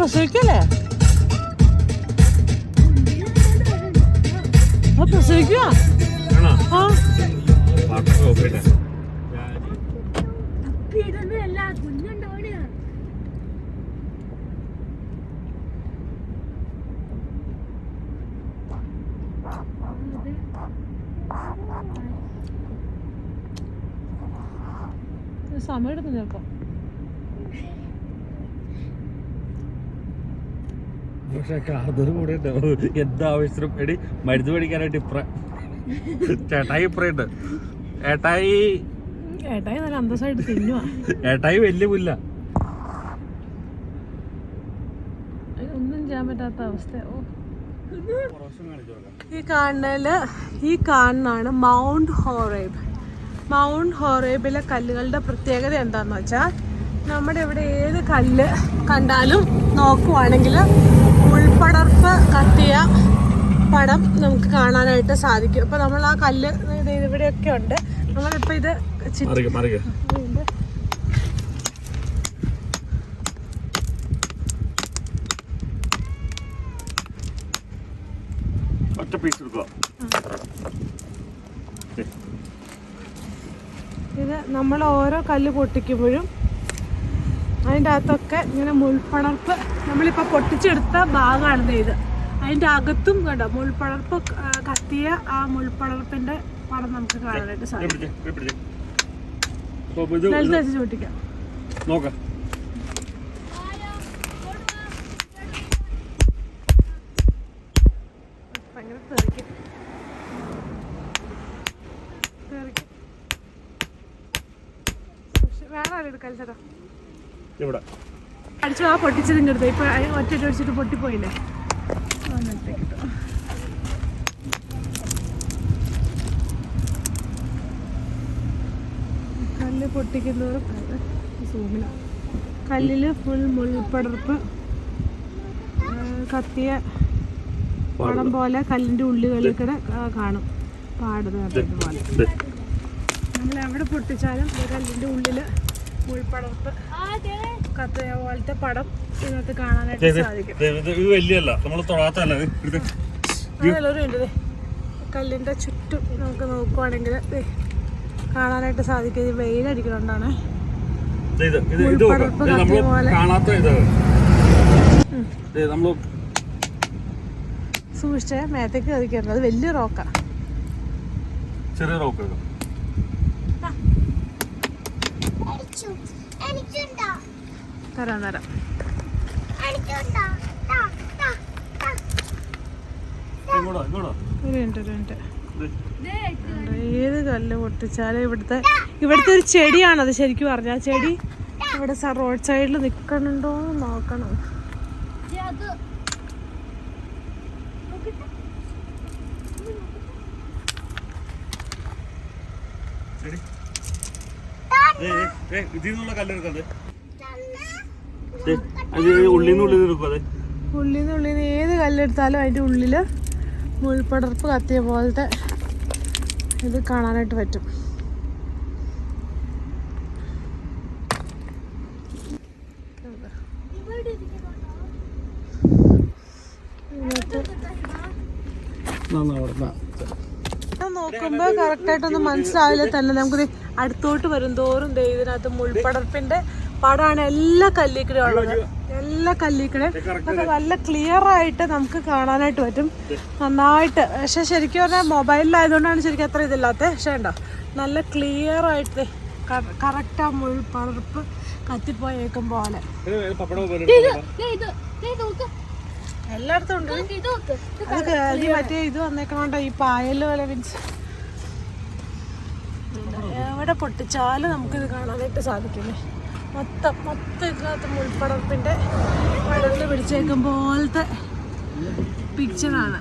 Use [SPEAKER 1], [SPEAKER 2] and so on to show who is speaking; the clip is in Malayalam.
[SPEAKER 1] പ്രസവിക്കല്ലേ പ്രസവിക്കുക ആ സമയം എടുക്കും ചിലപ്പോ
[SPEAKER 2] പക്ഷെ കാതറ് കൂടെ എന്താവശ്യത്തിനും എടി മരുന്ന് മേടിക്കാനായിട്ട് ഇപ്ര ചേട്ടായി ഇപ്പറയുണ്ട് ഏട്ടായി
[SPEAKER 1] ഏട്ടായി നല്ല അന്തസ്സായിട്ട് തിന്നുവാ.
[SPEAKER 2] ഏട്ടായി വലിയ പുല്ല.
[SPEAKER 1] ഒന്നും ചെയ്യാൻ പറ്റാത്ത അവസ്ഥ. ഓ. ഈ കാണുന്നതിൽ ഈ കാണുന്നതാണ് മൗണ്ട് ഹോറേബ്. മൗണ്ട് ഹോറേബിലെ കല്ലുകളുടെ പ്രത്യേകത എന്താന്ന് വെച്ചാൽ നമ്മുടെ ഇവിടെ ഏത് കല്ല് കണ്ടാലും നോക്കുവാണെങ്കിൽ ഉൾപ്പടർപ്പ് കത്തിയ പടം നമുക്ക് കാണാനായിട്ട് സാധിക്കും. ഇപ്പൊ നമ്മൾ ആ കല്ല് ഇത് ഇവിടെയൊക്കെ ഉണ്ട്. നമ്മളിപ്പോ ഇത്
[SPEAKER 2] ഒറ്റ പീസ് എടുക്കുക.
[SPEAKER 1] ഇത് നമ്മൾ ഓരോ കല്ല് പൊട്ടിക്കുമ്പോഴും അതിന്റെ അകത്തൊക്കെ ഇങ്ങനെ മുൾപ്പടർപ്പ്. നമ്മളിപ്പോൾ പൊട്ടിച്ചെടുത്ത ഭാഗമാണ് ഇത് അതിന്റെ അകത്തും കണ്ടോ മുൾപ്പടർപ്പ് കത്തിയ ആ മുൾപ്പടർപ്പിന്റെ പടം നമുക്ക് കാണാനായിട്ട് സാധിക്കും. ചോട്ടിക്കാം
[SPEAKER 2] നോക്കാം.
[SPEAKER 1] വേറെ ആരെടുക്കാൻ ചേട്ടാ?
[SPEAKER 2] ഇവിടെ.
[SPEAKER 1] അടിച്ചു ആ പൊട്ടിച്ചതിന്റെ അടുത്ത്. ഇപ്പൊ ഒറ്റ അടിച്ചിട്ട് പൊട്ടിപ്പോയില്ലേ. കല്ല് പൊട്ടിക്കുന്നവരും സൂമില. കല്ലിൽ ഫുൾ മുൾപ്പടർപ്പ് കത്തിയ പടം പോലെ കല്ലിന്റെ ഉള്ളുകളിൽ കൂടെ കാണും. പാടുന്നത് പോലെ നമ്മൾ എവിടെ പൊട്ടിച്ചാലും കല്ലിന്റെ ഉള്ളിൽ മുൾപ്പടർപ്പ് പോലത്തെ പടം ഇതിനകത്ത് കാണാനായിട്ട് സാധിക്കും.
[SPEAKER 2] ദേ, ഇത് വലിയല്ല നമ്മൾ തൊടാത്തല്ല ഇത്.
[SPEAKER 1] നല്ലൊരു ഉണ്ട് ദേ. കല്ലിന്റെ ചുറ്റും നമുക്ക് നോക്കുവാണെങ്കിൽ ദേ, കാണാനായിട്ട് സാധിക്കും. ഇത്
[SPEAKER 2] ദേ, നമ്മൾ
[SPEAKER 1] കത്തിയ പോലെ. സൂക്ഷിച്ച് മേത്തേക്ക് കയറിക്കരുത്. അത് വലിയ റോക്കാ.
[SPEAKER 2] ചെറിയ റോക്ക്
[SPEAKER 1] മിനിറ്റ്
[SPEAKER 2] ദേ.
[SPEAKER 1] ഏത് കല്ല് പൊട്ടിച്ചാലും ഇവിടുത്തെ ഇവിടുത്തെ ഒരു ചെടിയാണത് ശരിക്കും പറഞ്ഞ ആ ചെടി ഇവിടെ റോഡ് സൈഡിൽ നിൽക്കണുണ്ടോ എന്ന് നോക്കണം.
[SPEAKER 3] ദേ,
[SPEAKER 2] ഇതിൽ നിന്നുള്ള അത് ഉള്ളിൽ നിന്ന് ഉള്ളിൽ നിന്ന് എടുക്കും അതെ.
[SPEAKER 1] ഉള്ളിൽ നിന്ന് ഉള്ളിൽ നിന്ന് ഏത് കല്ലെടുത്താലും അതിന്റെ ഉള്ളിൽ മുൾപ്പടർപ്പ് കത്തിയ പോലത്തെ ഇത് കാണാനായിട്ട് പറ്റും.
[SPEAKER 3] ഇവിടെ
[SPEAKER 1] നോക്കുമ്പോൾ കറക്റ്റായിട്ടൊന്നും മനസ്സിലാവില്ല. തന്നെ നമുക്ക് അടുത്തോട്ട് വരും തോറും ദേ ഇതിനകത്ത് മുൾപ്പടർപ്പിന്റെ പടമാണ് എല്ലാ കല്ലിക്കടയും ഉള്ളത്. എല്ലാ കല്ലിക്കടയും ഒക്കെ നല്ല ക്ലിയർ ആയിട്ട് നമുക്ക് കാണാനായിട്ട് പറ്റും. നന്നായിട്ട്. പക്ഷെ ശരിക്കും പറഞ്ഞാൽ മൊബൈലിലായതുകൊണ്ടാണ് ശരിക്കും അത്ര ഇതില്ലാത്തത് പക്ഷേ ഉണ്ടോ നല്ല ക്ലിയർ ആയിട്ട് കറക്റ്റ് ആ മുൾപ്പറപ്പ് കത്തിപ്പോയേക്കും പോലെ. എല്ലായിടത്തും ഉണ്ട്.
[SPEAKER 3] നോക്ക്, ഇത്
[SPEAKER 1] മറ്റേ ഇത് വന്നേക്കണോണ്ട ഈ പായൽ പോലെ മീൻസ്. എവിടെ പൊട്ടിച്ചാലും നമുക്കിത് കാണാനായിട്ട് സാധിക്കില്ലേ? മൊത്തം മൊത്തം ഇതിനകത്ത് മുൾപ്പടർപ്പിന്റെ പടർന്ന് പിടിച്ചേക്കും പോലത്തെ പിക്ചറാണ്